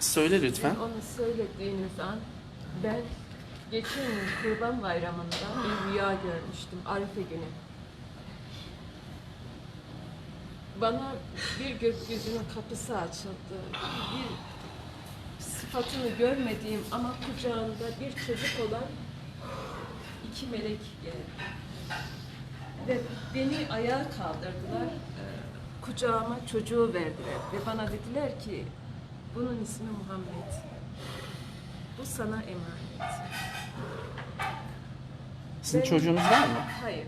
Söyle lütfen. onu söylediğiniz an ben geçen yıl Kurban Bayramı'nda bir rüya görmüştüm Arife günü. Bana bir gökyüzünün kapısı açıldı. Bir sıfatını görmediğim ama kucağında bir çocuk olan iki melek geldi. Ve beni ayağa kaldırdılar. Ee, Kucağıma çocuğu verdiler ve bana dediler ki bunun ismi Muhammed. Bu sana emanet. Sizin Ben- çocuğunuz var mı? Hayır.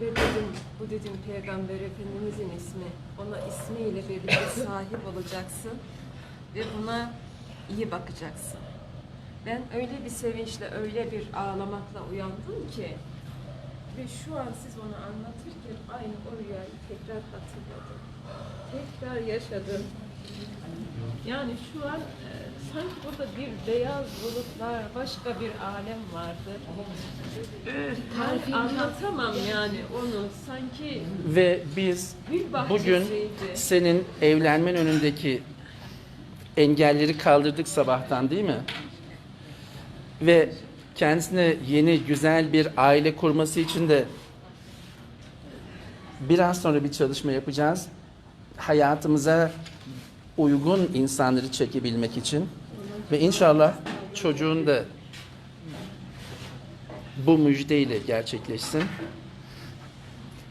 Ve dedim, bu dedim Peygamber Efendimizin ismi. Ona ismiyle birlikte sahip olacaksın ve buna iyi bakacaksın. Ben öyle bir sevinçle, öyle bir ağlamakla uyandım ki ve şu an siz onu anlatırken aynı o rüyayı tekrar hatırladım. Tekrar yaşadım. Yani şu an e, sanki burada bir beyaz bulutlar, başka bir alem vardı. Ben anlatamam yani onu. Sanki Ve biz gül bugün bahçesiydi. senin evlenmen önündeki engelleri kaldırdık sabahtan değil mi? Ve kendisine yeni güzel bir aile kurması için de biraz sonra bir çalışma yapacağız. Hayatımıza uygun insanları çekebilmek için ve inşallah çocuğun da bu müjdeyle gerçekleşsin.